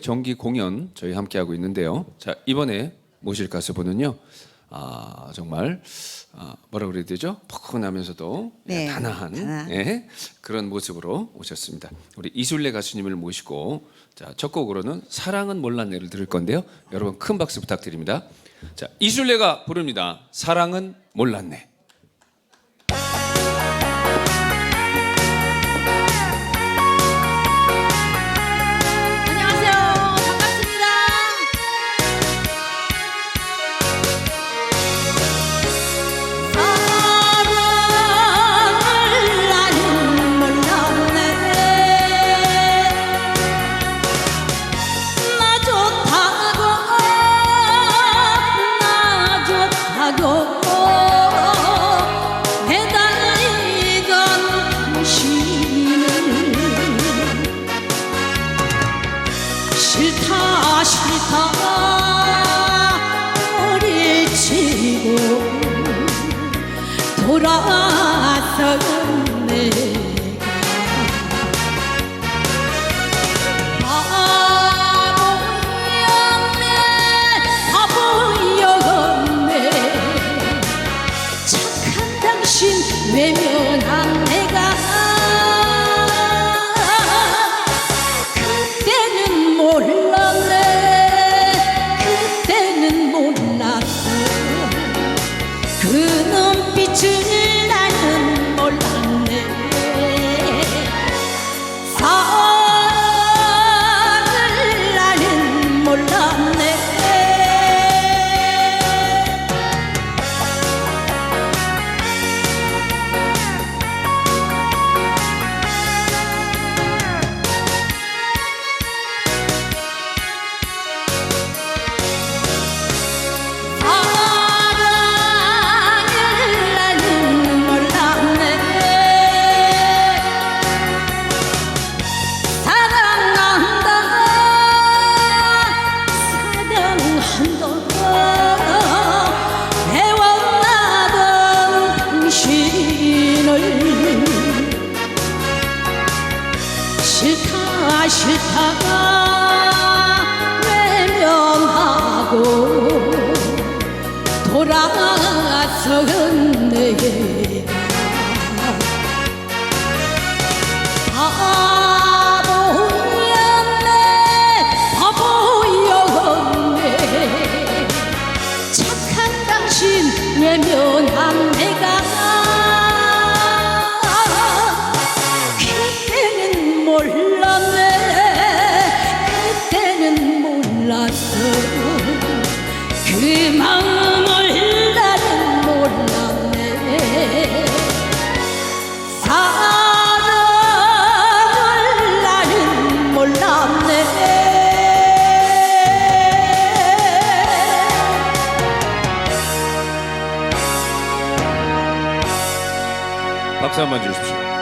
정기 공연 저희 함께 하고 있는데요. 자 이번에 모실 가수분은요. 아 정말 아, 뭐라 그래야 되죠? 포근하면서도 네, 단아한 단아한. 예, 그런 모습으로 오셨습니다. 우리 이술래 가수님을 모시고 자첫 곡으로는 사랑은 몰랐네를 들을 건데요. 여러분 큰 박수 부탁드립니다. 자 이술래가 부릅니다. 사랑은 몰랐네. 싫다 싫다. 소리치고 돌아선 싫다가 외면하고 돌아선 내가 바보였네 바보였네 착한 당신 외면한 내가. 그때는 몰랐 그 마음을 나는 몰랐네 사랑을 나는 몰랐네 박수 한 번 주십시오.